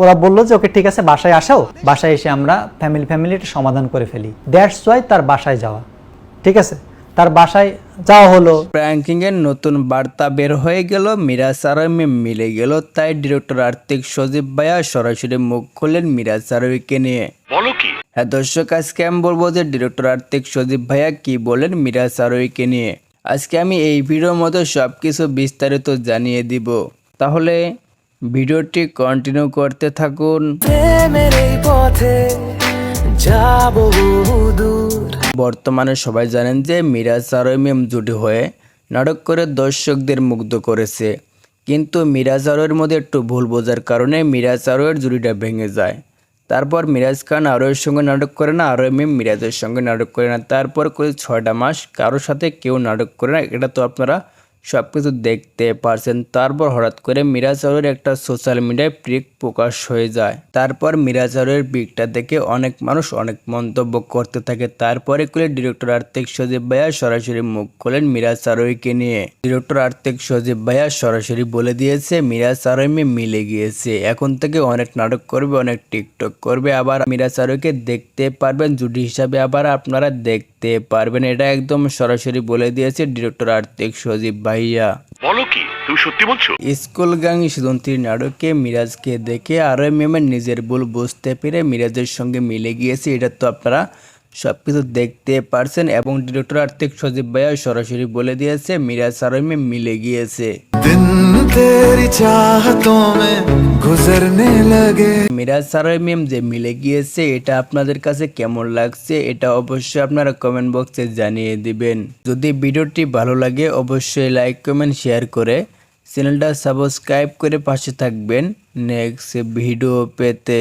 ওরা বলল যে ওকে ঠিক আছে বাসায় আসো। বাসায় এসে আমরা ফ্যামিলি ফ্যামিলি সমাধান করে ফেলি। দ্যাটস ওয়াই তার বাসায় যাওয়া। ঠিক আছে? তার বাসায় যাওয়া হলো। প্র্যাঙ্কিং এর নতুন বার্তা বের হয়ে গেল। মিরাজ আরমে মিলে গেল। তাই ডিরেক্টর আর্থিক সজীব ভাইয়া সরাসরি মুখ খুললেন মিরাজ আরবিকে নিয়ে। বলো কি? হ্যাঁ দর্শক আজকে আমি বলব যে ডিরেক্টর আর্থিক সজীব ভাইয়া কি বলেন মিরাজ আরবিকে নিয়ে। আজকে আমি এই ভিডিওর মধ্যে সব কিছু বিস্তারিত জানিয়ে দিব। তাহলে ভিডিওটি কন্টিনিউ করতে থাকুন। পথে যাব বর্তমানে সবাই জানেন যে মিরাজ আরোমিম জুটি হয়ে নাটক করে দর্শকদের মুগ্ধ করেছে। কিন্তু মিরাজ আরোয়ের মধ্যে একটু ভুল বোঝার কারণে মিরাজ আরোয়ের জুটিটা ভেঙে যায়। তারপর মিরাজ খান আরোয়ের সঙ্গে নাটক করে না আরও মিম মিরাজের সঙ্গে নাটক করে না। তারপর করে ছয়টা মাস কারোর সাথে কেউ নাটক করে না এটা তো আপনারা সব কিছু দেখতে পারছেন। তারপর হঠাৎ করে মিরাজ আরোয়ের একটা সোশ্যাল মিডিয়ায় পিক প্রকাশ হয়ে যায়। তারপর মিরাজ আরোয়ের পিকটা দেখে অনেক মানুষ অনেক মন্তব্য করতে থাকে। তারপরে খুলে ডিরেক্টর আর্থিক সজীব ভাইয়া সরাসরি মুখ খোলেন মিরাজ আরোহীকে নিয়ে। ডিরেক্টর আর্থিক সজীব ভাইয়া সরাসরি বলে দিয়েছে আরোহী মিলে গিয়েছে। এখন থেকে অনেক নাটক করবে, অনেক টিকটক করবে। আবার মিরাজ আরোহীকে দেখতে পারবেন, জুটি হিসাবে আবার আপনারা দেখতে পারবেন। এটা একদম সরাসরি বলে দিয়েছে ডিরেক্টর আর্থিক সজীব ভাইয়া। বলো কি তুমি সত্যি বলছো? স্কুল গাং সিদ্ধান্তির নাটকে মিরাজকে দেখে আরও মেমের নিজের ভুল বুঝতে পেরে মিরাজের সঙ্গে মিলে গিয়েছে। এটা তো আপনারা সব কিছু দেখতে পারছেন এবং ডিরেক্টর আর্থিক সজীব ভাইয়া সরাসরি বলে দিয়েছে মিরাজ আর মিলে গিয়েছে। तेरी चाहतों में गुजरने लगे মিরাজ সারমিম যে মিলে গিয়েছে এটা আপনাদের কাছে কেমন লাগছে এটা অবশ্যই আপনারা কমেন্ট বক্সে জানিয়ে দিবেন যদি ভিডিওটি ভালো লাগে অবশ্যই লাইক কমেন্ট শেয়ার করে চ্যানেলটা সাবস্ক্রাইব করে পাশে থাকবেন নেক্সট ভিডিও পেতে